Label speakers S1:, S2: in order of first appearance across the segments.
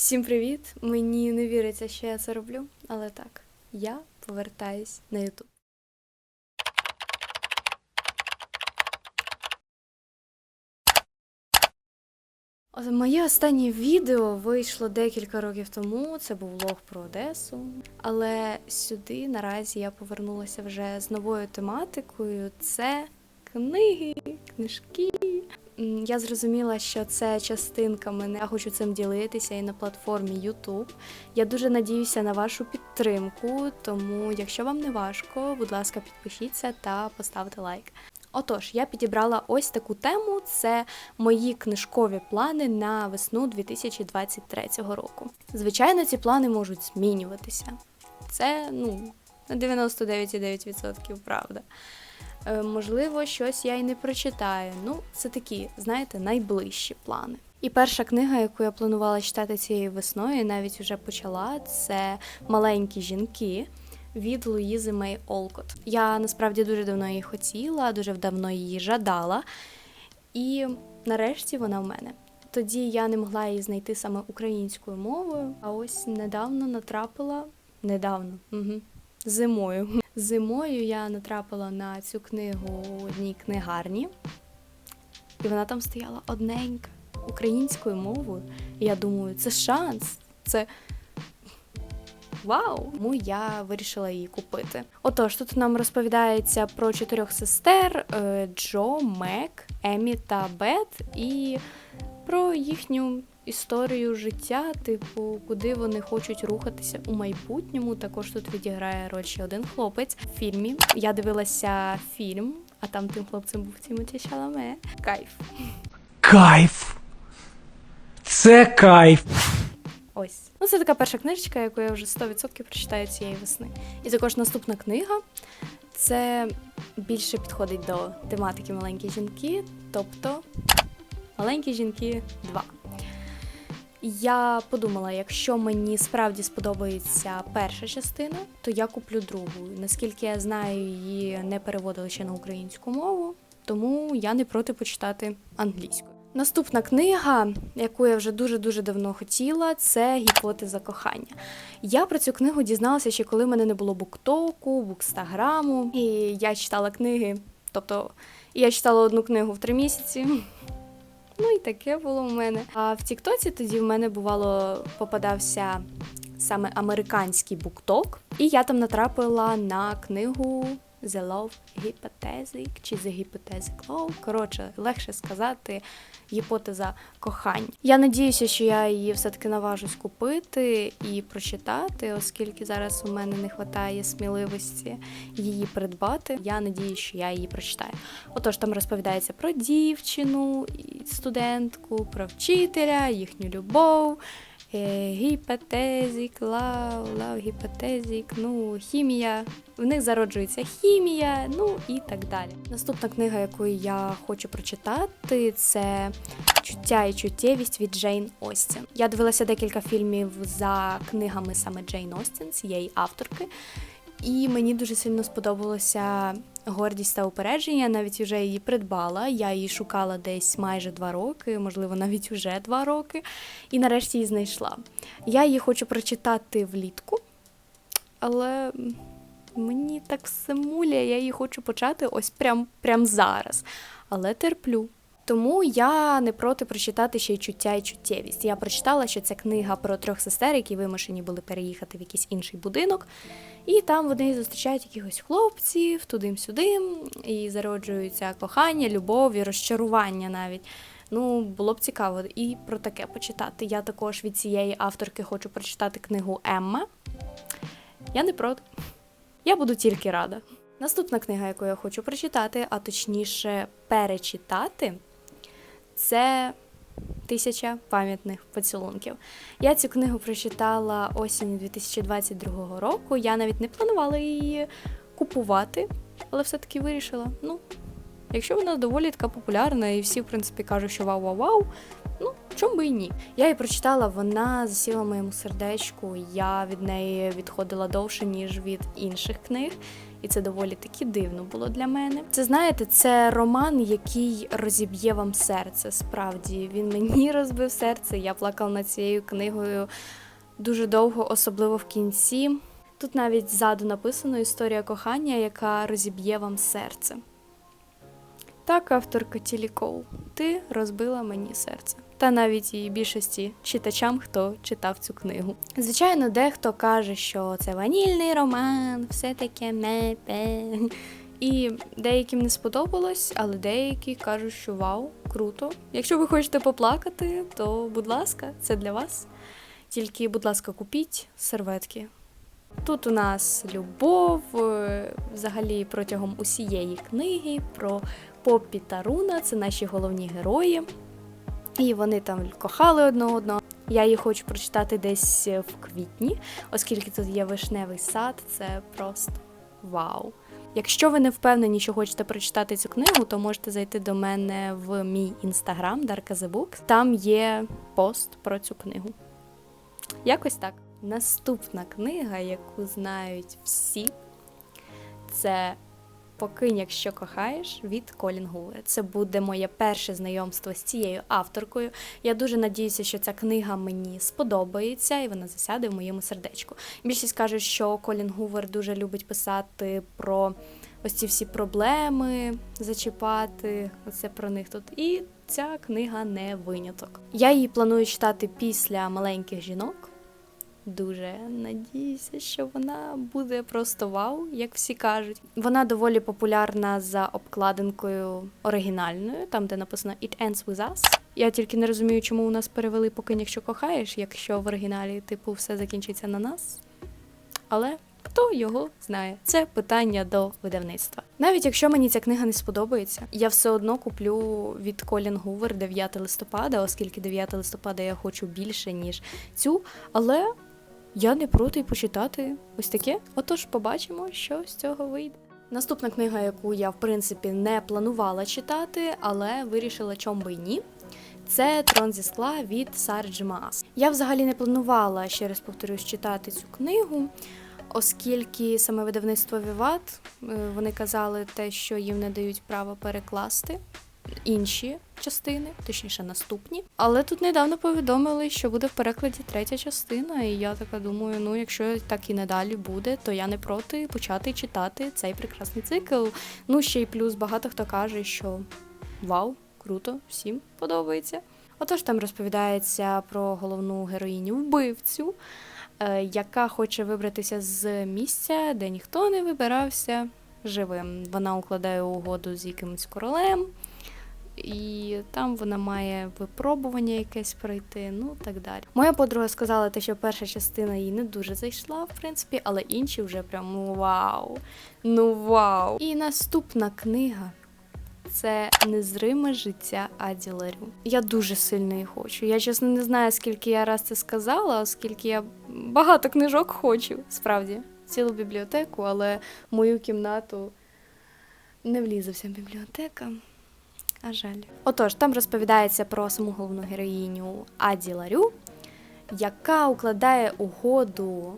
S1: Всім привіт! Мені не віриться, що я це роблю, але так, я повертаюсь на YouTube. Моє останнє відео вийшло декілька років тому. Це був влог про Одесу. Але сюди наразі я повернулася вже з новою тематикою. Це книги, книжки. Я зрозуміла, що це частинка мене. Я хочу цим ділитися і на платформі YouTube. Я дуже надіюся на вашу підтримку, тому якщо вам не важко, будь ласка, підпишіться та поставте лайк. Отож, я підібрала ось таку тему: це мої книжкові плани на весну 2023 року. Звичайно, ці плани можуть змінюватися. Це ну на 99,9% правда. Е, можливо, щось я й не прочитаю. Ну, це такі, знаєте, найближчі плани. І перша книга, яку я планувала читати цією весною, і навіть вже почала, це Маленькі жінки від Луїзи Мей Олкот. Я насправді дуже давно її хотіла, дуже давно її жадала. І нарешті вона в мене. Тоді я не могла її знайти саме українською мовою, а ось недавно натрапила недавно, угу. Зимою. Зимою я натрапила на цю книгу у одній книгарні, і вона там стояла одненька українською мовою. І я думаю, це шанс, це вау! Тому я вирішила її купити. Отож, тут нам розповідається про чотирьох сестер: е, Джо, Мек, Емі та Бет, і про їхню історію життя, типу, куди вони хочуть рухатися у майбутньому. Також тут відіграє роль ще один хлопець в фільмі. Я дивилася фільм, а там тим хлопцем був Тімоті Шаламе. Кайф.
S2: Кайф. Це кайф.
S1: Ось. Ну, це така перша книжечка, яку я вже 100% прочитаю цієї весни. І також наступна книга це більше підходить до тематики маленькі жінки, тобто Маленькі жінки 2. Я подумала, якщо мені справді сподобається перша частина, то я куплю другу. Наскільки я знаю, її не переводили ще на українську мову, тому я не проти почитати англійською. Наступна книга, яку я вже дуже-дуже давно хотіла, це гіпотеза кохання. Я про цю книгу дізналася ще коли в мене не було буктоку, букстаграму, і я читала книги. Тобто я читала одну книгу в три місяці. Ну і таке було в мене. А в Тіктоці тоді в мене бувало попадався саме американський букток, і я там натрапила на книгу The Love Hypothesis чи The Hypothesic Love. Коротше, легше сказати гіпотеза кохання. Я надіюся, що я її все-таки наважусь купити і прочитати, оскільки зараз у мене не вистачає сміливості її придбати. Я надіюся, що я її прочитаю. Отож, там розповідається про дівчину, студентку, про вчителя, їхню любов. Е, Гіпотезік, лав, лав, гіпотезік, ну, хімія. В них зароджується хімія, ну і так далі. Наступна книга, яку я хочу прочитати, це Чуття і чуттєвість від Джейн Остін. Я дивилася декілька фільмів за книгами саме Джейн Остін, цієї авторки. І мені дуже сильно сподобалося гордість та упередження. Я навіть вже її придбала. Я її шукала десь майже два роки, можливо, навіть уже два роки. І нарешті її знайшла. Я її хочу прочитати влітку, але мені так все муляє, я її хочу почати ось прям, прям зараз. Але терплю. Тому я не проти прочитати ще й чуття і чуттєвість. Я прочитала, що це книга про трьох сестер, які вимушені були переїхати в якийсь інший будинок. І там вони зустрічають якихось хлопців тудим-сюдим, і зароджуються кохання, любов і розчарування навіть. Ну, було б цікаво і про таке почитати. Я також від цієї авторки хочу прочитати книгу Емма. Я не проти. Я буду тільки рада. Наступна книга, яку я хочу прочитати, а точніше перечитати, це Тисяча пам'ятних поцілунків. Я цю книгу прочитала осінь 2022 року. Я навіть не планувала її купувати, але все-таки вирішила. Ну, якщо вона доволі така популярна, і всі, в принципі, кажуть, що вау-вау-вау, ну, чому би і ні. Я її прочитала, вона засіла моєму сердечку. Я від неї відходила довше, ніж від інших книг. І це доволі таки дивно було для мене. Це знаєте, це роман, який розіб'є вам серце. Справді він мені розбив серце. Я плакала над цією книгою дуже довго, особливо в кінці. Тут навіть ззаду написано історія кохання, яка розіб'є вам серце. Так, авторка Тілі Коул, ти розбила мені серце. Та навіть і більшості читачам, хто читав цю книгу. Звичайно, дехто каже, що це ванільний роман, все таке мепе. І деяким не сподобалось, але деякі кажуть, що вау, круто. Якщо ви хочете поплакати, то будь ласка, це для вас. Тільки, будь ласка, купіть серветки. Тут у нас любов, е, взагалі протягом усієї книги про Поппі та Руна, це наші головні герої. І вони там кохали одне одного. Я її хочу прочитати десь в квітні, оскільки тут є вишневий сад, це просто вау. Якщо ви не впевнені, що хочете прочитати цю книгу, то можете зайти до мене в мій інстаграм Darka the. Там є пост про цю книгу. Якось так. Наступна книга, яку знають всі, це Покинь, якщо кохаєш від Колін Гувера. Це буде моє перше знайомство з цією авторкою. Я дуже надіюся, що ця книга мені сподобається і вона засяде в моєму сердечку. Більшість кажуть, що Колін Гувер дуже любить писати про ось ці всі проблеми, зачіпати. Оце про них тут. І ця книга не виняток. Я її планую читати після маленьких жінок. Дуже надіюся, що вона буде просто вау, як всі кажуть. Вона доволі популярна за обкладинкою оригінальною, там де написано It ends with us. Я тільки не розумію, чому у нас перевели «Покинь, якщо кохаєш, якщо в оригіналі типу все закінчиться на нас. Але хто його знає? Це питання до видавництва. Навіть якщо мені ця книга не сподобається, я все одно куплю від Колін Гувер 9 листопада, оскільки 9 листопада я хочу більше, ніж цю. Але я не проти почитати ось таке. Отож, побачимо, що з цього вийде. Наступна книга, яку я в принципі не планувала читати, але вирішила, чом би ні. Це Трон зі скла від Сарджі Маас. Я взагалі не планувала, ще раз повторюсь, читати цю книгу, оскільки саме видавництво Віват е, вони казали те, що їм не дають права перекласти інші частини, точніше наступні. Але тут недавно повідомили, що буде в перекладі третя частина, і я така думаю, ну якщо так і надалі буде, то я не проти почати читати цей прекрасний цикл. Ну ще й плюс багато хто каже, що вау, круто, всім подобається. Отож, там розповідається про головну героїню вбивцю, е, яка хоче вибратися з місця, де ніхто не вибирався живим. Вона укладає угоду з якимось королем, і там вона має випробування якесь пройти, ну так далі. Моя подруга сказала, те, що перша частина їй не дуже зайшла, в принципі, але інші вже прям вау. Ну вау. І наступна книга. Це незриме життя Аді Ларю. Я дуже сильно її хочу. Я чесно не знаю, скільки я раз це сказала, оскільки я багато книжок хочу, справді, цілу бібліотеку, але в мою кімнату не влізе вся бібліотека. А жаль. Отож, там розповідається про саму головну героїню Аді Ларю, яка укладає угоду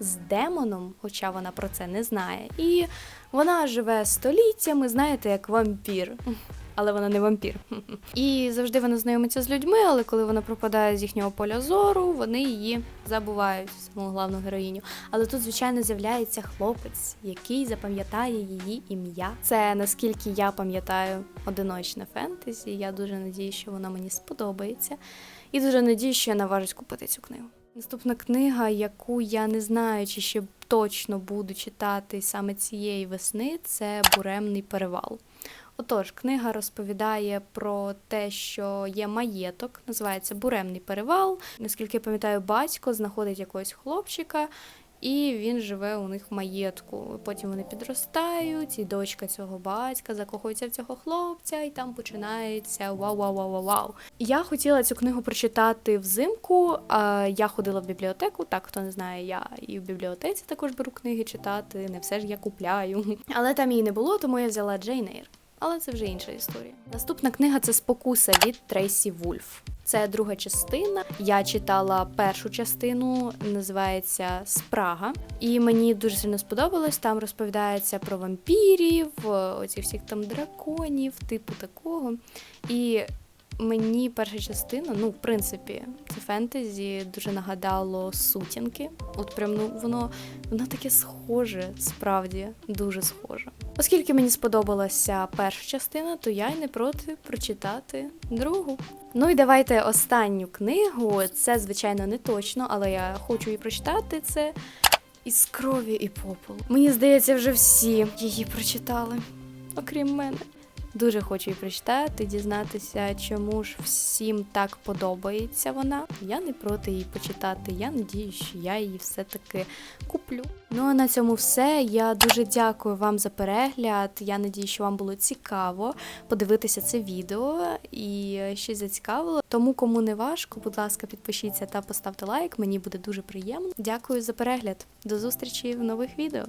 S1: з демоном, хоча вона про це не знає. І вона живе століттями, знаєте, як вампір. Але вона не вампір. І завжди вона знайомиться з людьми, але коли вона пропадає з їхнього поля зору, вони її забувають, саму головну героїню. Але тут, звичайно, з'являється хлопець, який запам'ятає її ім'я. Це наскільки я пам'ятаю одиночне фентезі. Я дуже надію, що воно мені сподобається. І дуже надію, що я наважусь купити цю книгу. Наступна книга, яку я не знаю, чи ще точно буду читати саме цієї весни, це Буремний перевал. Отож, книга розповідає про те, що є маєток, називається Буремний перевал. Наскільки я пам'ятаю, батько знаходить якогось хлопчика, і він живе у них в маєтку. Потім вони підростають, і дочка цього батька закохується в цього хлопця, і там починається вау-вау-вау-вау-вау. Я хотіла цю книгу прочитати взимку. Я ходила в бібліотеку. Так, хто не знає, я і в бібліотеці також беру книги читати. Не все ж я купляю. Але там її не було, тому я взяла Джейн Ейр. Але це вже інша історія. Наступна книга це Спокуса від Трейсі Вульф. Це друга частина. Я читала першу частину, називається Спрага. І мені дуже сильно сподобалось. Там розповідається про вампірів, оці всіх там драконів, типу такого. І мені перша частина, ну, в принципі, це фентезі дуже нагадало сутінки. От прям ну воно, воно таке схоже, справді дуже схоже. Оскільки мені сподобалася перша частина, то я й не проти прочитати другу. Ну і давайте останню книгу. Це, звичайно, не точно, але я хочу її прочитати. Це із крові і попелу. Мені здається, вже всі її прочитали, окрім мене. Дуже хочу її прочитати, дізнатися, чому ж всім так подобається вона. Я не проти її почитати. Я надію, що я її все-таки куплю. Ну а на цьому все. Я дуже дякую вам за перегляд. Я надію, що вам було цікаво подивитися це відео і щось зацікавило. Тому, кому не важко, будь ласка, підпишіться та поставте лайк. Мені буде дуже приємно. Дякую за перегляд. До зустрічі в нових відео.